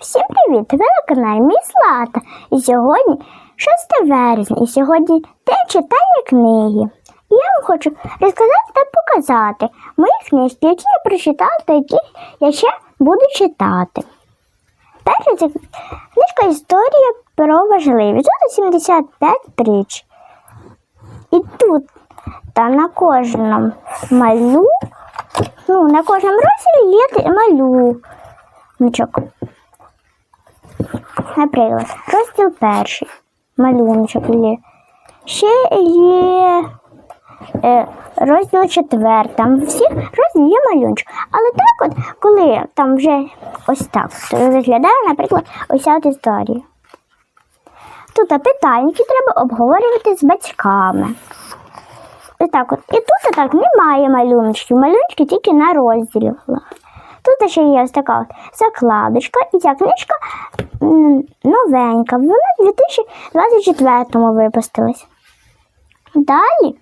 Всім привіт! Ви на каналі Мій Злата. І сьогодні 6 вересня, і сьогодні день читання книги. І я вам хочу розказати та показати мої книжки, які я прочитала та які я ще буду читати. Перша це книжка Історія про важливість. Тут 75 притч. І тут та на кожному малю, ну, на кожному розділі є малюночок. Наприклад, розділ перший. Малюночок. Ще є е, розділ четвертий. Там всі розділ є малюнчик. Але так от, коли там вже ось так то виглядає, наприклад, ось ця історія. Тут питання, треба обговорювати з батьками. І так от. І тут так немає малюночків. Малюночки тільки на розділах. Тут ще є ось така от закладочка, і ця книжка новенька. Вона в 2024 випустилась. Далі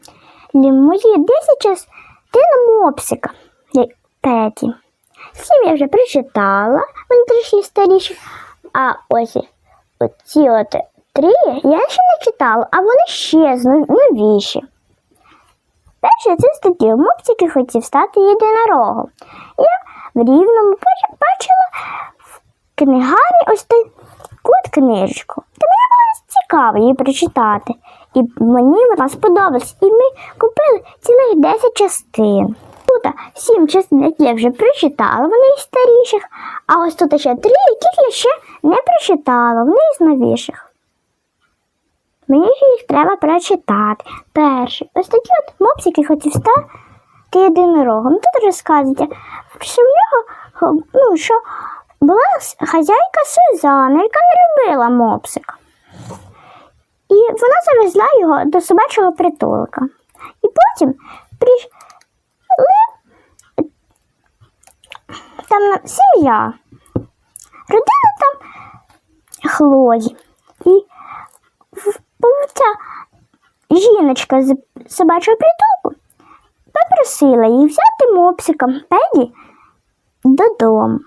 лі- мої 10 частин мопсика. Петі. Всім я вже прочитала, вони трішки старіші. А ось ці от три я ще не читала, а вони ще новіші. Перше це статті мопсики хотів стати єдинорогом. Я в рівному бачила книгарні ось таку книжечку. Та мені було цікаво її прочитати. І мені вона сподобалась. І ми купили цілих 10 частин. Тут сім частин, які я вже прочитала, вони із старіших, а ось тут ще три, яких я ще не прочитала, вони із новіших. Мені їх треба прочитати. Перший. Ось такі от мопсики хотів стати єдинорогом. Тут розказується, що в нього ну, що була хазяйка Сюзанна, яка не любила мопсика. І вона завезла його до собачого притулка. І потім прийшли там сім'я. Родина там Хлої. І ця жіночка з собачого притулку попросила її взяти мопсика Педі додому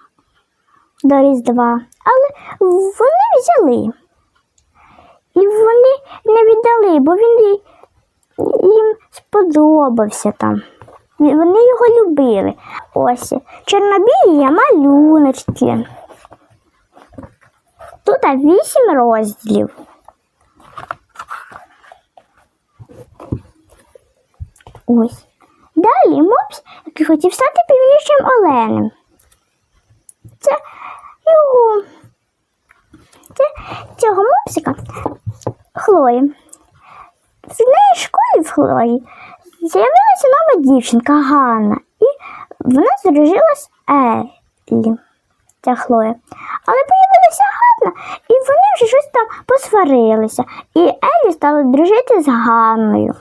до Різдва. Але вони взяли. І вони не віддали, бо він їм сподобався там. Вони його любили. Ось чорнобілі малюночки. Тут вісім розділів. Ось. Далі мопс, який хотів стати північним оленем. Це його. Цього мопсика Хлої. В неї школі в Хлої з'явилася нова дівчинка Ганна. І вона здружилась з Еллі. Ця Хлоя. Але появилася Ганна, і вони вже щось там посварилися. І Еллі стала дружити з Ганною.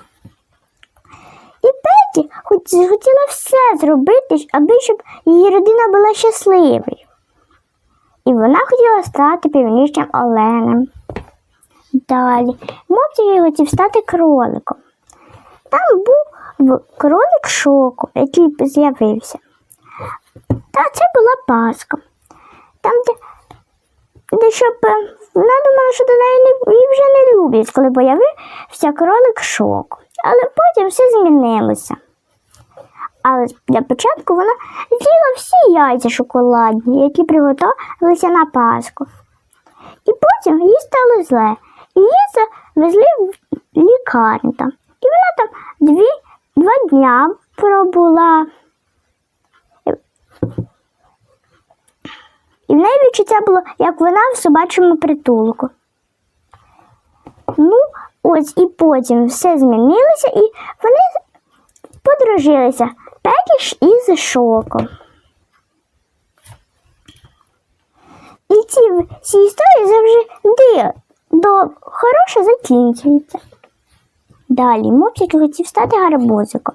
І Петі хотіла все зробити, аби щоб її родина була щасливою. І вона хотіла стати північним оленем. Далі Мопсі хотів стати кроликом. Там був кролик шоку, який з'явився. Та це була Пасха. Там, де, де щоб е, вона думала, що до неї не, її вже не люблять, коли появився кролик шоку. Але потім все змінилося. Але для початку вона з'їла всі яйця шоколадні, які приготувалися на Пасху. І потім їй стало зле. І її завезли в лікарню там. І вона там дві, два дня пробула. І в неї відчуття було, як вона в собачому притулку. Ну, ось і потім все змінилося, і вони подружилися Пекіш із шоком. І ці всі історії завжди до хороше закінчуються. Далі мопсик хотів стати гарбузиком.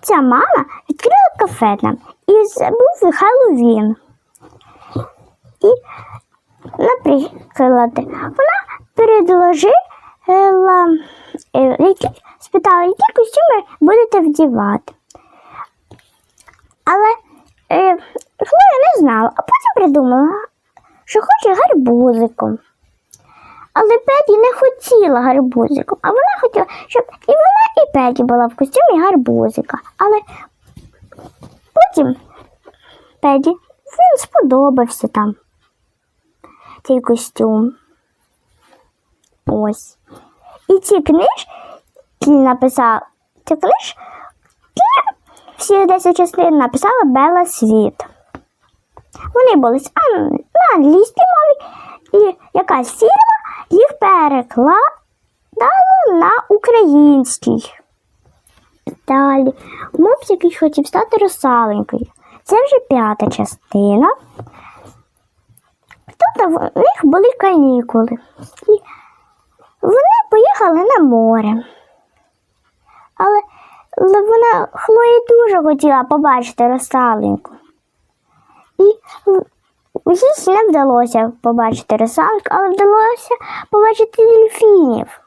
Ця мама відкрила кафе там і забув Хеллоуін. І, наприклад, вона предложила, спитала, які костюми будете вдівати. Але е, Хлоя не знала, а потім придумала, що хоче гарбузиком. Але Педі не хотіла гарбузиком, а вона хотіла, щоб і вона, і Педі була в костюмі гарбузика. Але потім Педі він сподобався там цей костюм. Ось. І ці книжки написав, ці книжки всі 10 частин написала Бела Світ. Вони були на англійській мові, і якась фірма їх перекладала на українській. Далі мопс, який хотів стати русаленькою. Це вже п'ята частина. Тут в них були канікули. І вони поїхали на море. Але, вона Хлоя дуже хотіла побачити русаленьку. І їй не вдалося побачити русалок, але вдалося побачити дельфінів.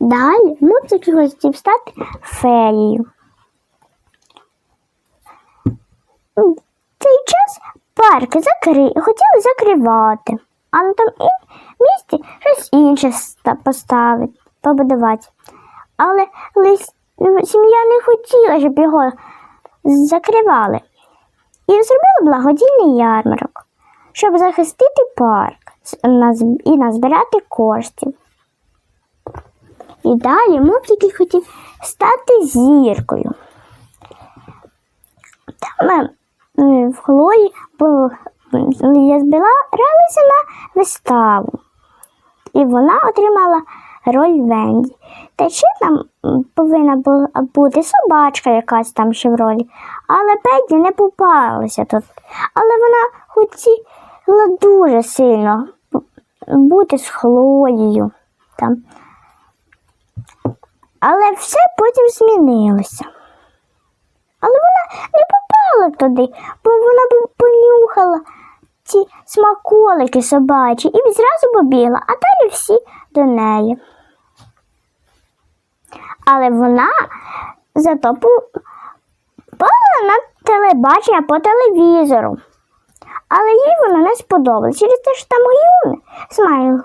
Далі мультик хотів стати феєю. В цей час парки закри... хотіли закривати, а на тому місці щось інше поставити, побудувати. Але сім'я не хотіла, щоб його закривали. І зробили благодійний ярмарок, щоб захистити парк і назбирати коштів. І далі мопсик хотів стати зіркою. Там в Хлої було, я збиралася на виставу. І вона отримала роль Венді. Та ще там повинна бути собачка якась там ще в ролі. Але Педі не попалася тут. Але вона хотіла дуже сильно бути з Хлоєю. Там. Але все потім змінилося. Але вона не попала туди, бо вона б понюхала ці смаколики собачі і зразу побігла, а далі всі до неї. Але вона зато попала на телебачення по телевізору. Але їй воно не сподобалось через те, що там Гюн Смайл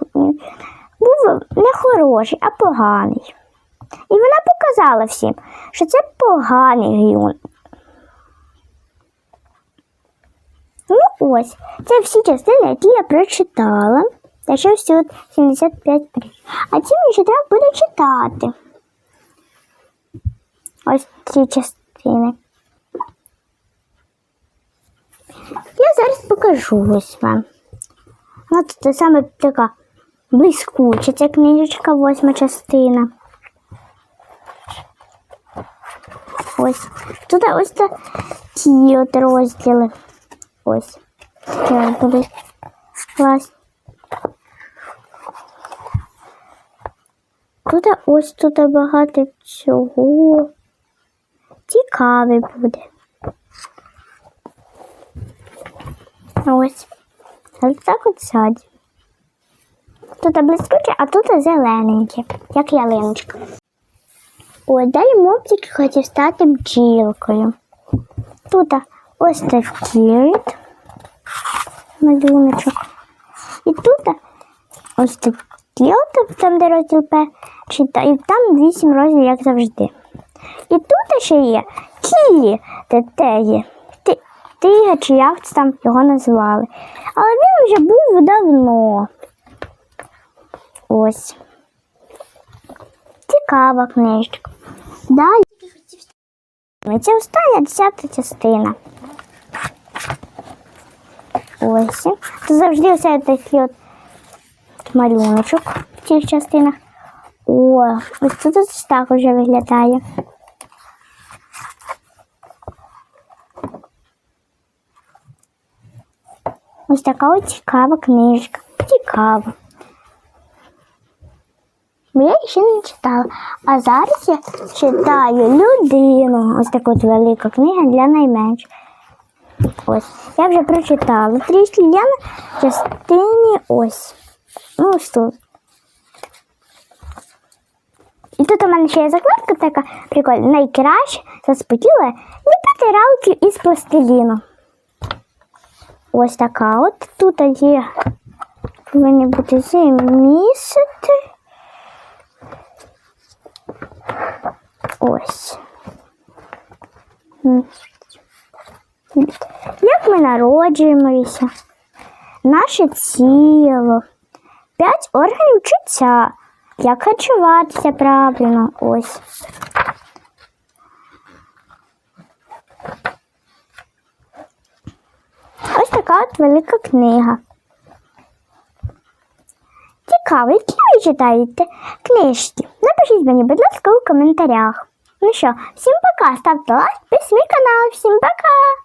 був не хороший, а поганий. І вона показала всім, що це поганий гюн. ось, це всі частини, які я прочитала. Та ще всього 75 притч. А ці мені ще треба буде читати. Ось ці частини. Я зараз покажу ось вам. От це саме така блискуча ця книжечка, восьма частина. Ось. Тут ось такі от розділи. Ось. Зараз буду класти. Тут ось тут багато цього. Цікавий буде. Ось. Ось так от ззаді. Тут блискуче, а тут зелененьке, як ялиночка. Ось далі мопсик хотів стати бджілкою. Тут ось такий малюночок. І тут ось такі от, там, де розділ та- і там вісім розділів, як завжди. І тут ще є Кілі, де те є. Ти, Тига чи як там його називали. Але він вже був давно. Ось. Цікава книжка. Далі. Це остання десята частина. Ось. Тут завжди все такий от малюночок в цих частинах. О, ось тут ось так вже виглядає. Ось така от цікава книжка. Цікава. Бо я ще не читала. А зараз я читаю людину. Ось така от велика книга для найменших. Ось. Я вже прочитала трішки. Я на частині ось. Ну, ось тут. І тут у мене ще є закладка така прикольна. Найкраще заспокійливе ліпити ралки із пластиліну. Ось така от тут є. Повинні бути замісити. Ось. Як ми народжуємося? Наше тіло. П'ять органів чуття. Як харчуватися правильно? Ось. Ось така от велика книга. Цікаво, які ви читаєте книжки? Напишіть мені, будь ласка, у коментарях. Ну що, всім пока, ставте лайк, підписуйтесь на мій канал. Всім пока!